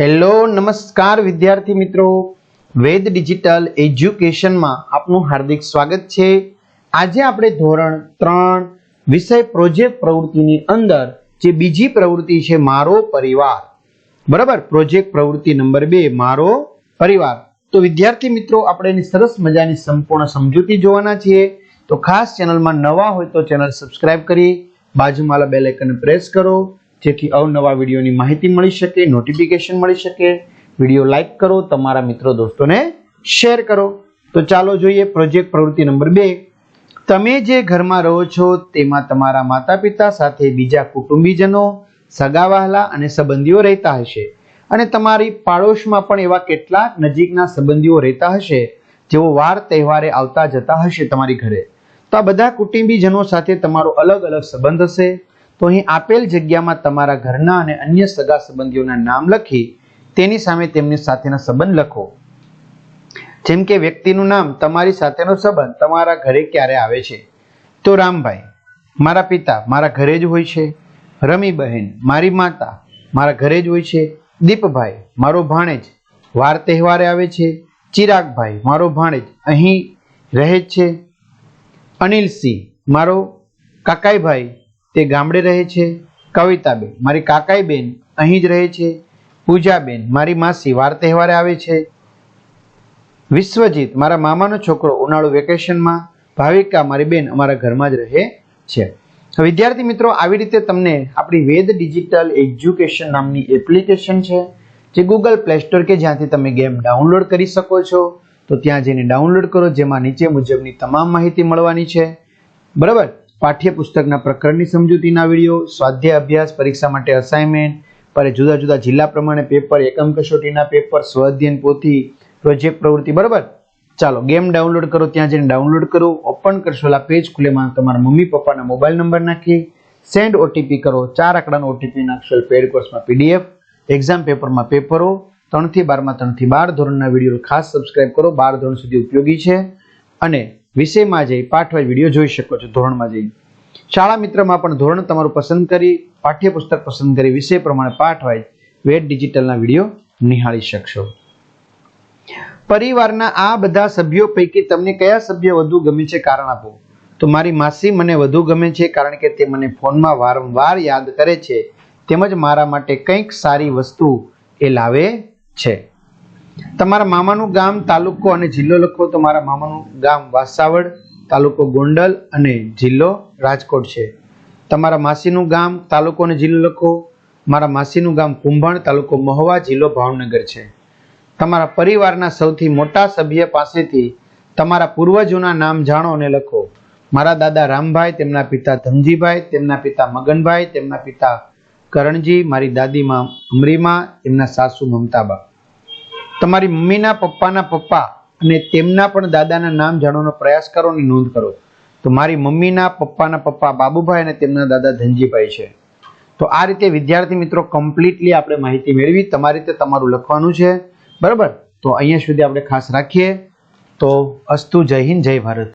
Hello, નમસ્કાર વિદ્યાર્થી મિત્રો. વેદ ડિજિટલ એજ્યુકેશનમાં આપનું હાર્દિક સ્વાગત છે. આજે આપણે ધોરણ ત્રણ, વિષય પ્રોજેક્ટ પ્રવૃત્તિની અંદર જે બીજી પ્રવૃત્તિ છે, મારો પરિવાર. બરાબર? પ્રોજેક્ટ પ્રવૃત્તિ નંબર બે, મારો પરિવાર. તો વિદ્યાર્થી મિત્રો, આપણે એની સરસ મજાની સંપૂર્ણ સમજૂતી જોવાના છીએ. તો ખાસ ચેનલમાં નવા હોય તો ચેનલ સબસ્ક્રાઇબ કરી, બાજુમાં બેલ આઇકન પ્રેસ કરો. જેથી અવનવા વિડીયોની માહિતી મળી શકે નોટિફિકેશન મળી શકે. વીડિયો લાઇક કરો, તમારા મિત્રો દોસ્તોને શેર કરો. તો ચાલો જોઈએ પ્રોજેક્ટ પ્રવૃત્તિ નંબર બે. તમે જે ઘરમાં રહો છો, તેમાં તમારા માતા પિતા સાથે બીજા કુટુંબીજનો સગાવહાલા અને સંબંધીઓ રહેતા હશે. અને તમારી પાડોશમાં પણ એવા કેટલાક નજીકના સંબંધીઓ રહેતા હશે, જેઓ વાર તહેવારે આવતા જતા હશે તમારી ઘરે. તો આ બધા કુટુંબીજનો સાથે તમારો અલગ અલગ સંબંધ હશે. તો અહીં આપેલ જગ્યામાં તમારા ઘરના અને અન્ય સગા સંબંધીઓના નામ લખી તેની સામે તેમની સાથેના સંબંધ લખો. જેમ કે વ્યક્તિનું નામ, તમારી સાથેનો સંબંધ, તમારા ઘરે ક્યારે આવે છે? તો રામભાઈ, મારા પિતા મારા ઘરે જ હોય છે. રમીબહેન, મારી માતા મારા ઘરે જ હોય છે. દીપભાઈ, મારો ભાણેજ, વાર તહેવારે આવે છે. ચિરાગભાઈ, મારો ભાણેજ, અહીં રહે છે. અનિલસિંહ, મારો કાકાઈભાઈ તે ગામડે રહે છે. કવિતાબેન, મારી કાકાઈ બેન અહીં જ રહે છે. પૂજાબેન, મારી માસી વાર તહેવારે આવે છે. વિશ્વજીત, મારા મામાનો છોકરો ઉનાળુ વેકેશનમાં, ભાવિકા, મારી બેન અમારા ઘરમાં જ રહે છે. વિદ્યાર્થી મિત્રો, આવી રીતે તમને આપણી વેદ ડિજિટલ એજ્યુકેશન નામની એપ્લિકેશન છે, જે ગૂગલ પ્લે સ્ટોર કે જ્યાંથી તમે ગેમ ડાઉનલોડ કરી શકો છો. તો ત્યાં જઈને ડાઉનલોડ કરો, જેમાં નીચે મુજબની તમામ માહિતી મળવાની છે. બરાબર? પાઠ્યપુસ્તકના પ્રકરણની સમજૂતીના વીડિયો, સ્વાધ્યાય અભ્યાસ, પરીક્ષા માટે અસાઇનમેન્ટ પર જુદા જુદા જિલ્લા પ્રમાણે પેપર એકમ કસોટીના પેપર સ્વઅધ્યયન પોથી પ્રોજેક્ટ પ્રવૃત્તિ, બરાબર? ચાલો ગેમ ડાઉનલોડ કરો, ત્યાં જઈને ડાઉનલોડ કરો ઓપન કરશો એટલે પેજ ખુલેમાં તમારા મમ્મી, પપ્પાના મોબાઈલ નંબર નાખી સેન્ડ ઓટીપી કરો, ચાર આંકડાનો ઓટીપી નાખશો પેડ કોર્સમાં પીડીએફ એક્ઝામ પેપરમાં પેપરો ત્રણથી બારમાં ત્રણથી બાર ધોરણના વીડિયો ખાસ સબસ્ક્રાઇબ કરો, બાર ધોરણ સુધી ઉપયોગી છે. અને વિષયમાં જઈ પાઠવાય વીડિયો જોઈ શકો છો ધોરણમાં જઈ. શાળા મિત્રમાં પણ ધોરણ તમારું પસંદ કરી, પાઠ્યપુસ્તક પસંદ કરી, વિષય પ્રમાણે પાઠવાય વેટ ડિજિટલના વીડિયો નિહાળી શકશો. પરિવારના આ બધા સભ્યો પૈકી તમને કયા સભ્ય વધુ ગમે છે કારણ આપો? તો મારી માસી મને વધુ ગમે છે કારણ કે તે મને ફોનમાં વારંવાર યાદ કરે છે. તેમજ મારા માટે કંઈક સારી વસ્તુ એ લાવે છે. તમારા મામાનું ગામ તાલુકો અને જિલ્લો લખો તો મારા મામાનું ગામ વાસાવડ, તાલુકો ગોંડલ અને જિલ્લો રાજકોટ છે. તમારા માસીનું ગામ તાલુકો અને જિલ્લો લખો. મારા માસીનું ગામ કુંભણ, તાલુકો મહુવા, જિલ્લો ભાવનગર છે. તમારા પરિવારના સૌથી મોટા સભ્ય પાસેથી તમારા પૂર્વજોના નામ જાણો અને લખો. મારા દાદા રામભાઈ, તેમના પિતા ધનજીભાઈ, તેમના પિતા મગનભાઈ, તેમના પિતા કરણજી, મારી દાદીમાં અમરીમા, તેમના સાસુ મમતાબા. તમારી મમ્મીના, પપ્પાના પપ્પા અને તેમના પણ દાદાના નામ જાણવાનો પ્રયાસ કરો અને નોંધ કરો. તો મારી મમ્મીના, પપ્પાના પપ્પા બાબુભાઈ અને તેમના દાદા ધનજીભાઈ છે. તો આ રીતે વિદ્યાર્થી મિત્રો કમ્પ્લીટલી આપણે માહિતી મેળવી, તમારી રીતે તમારું લખવાનું છે. બરાબર? તો અહીંયા સુધી આપણે ખાસ રાખીએ. તો અસ્તુ જય હિન્દ, જય ભારત.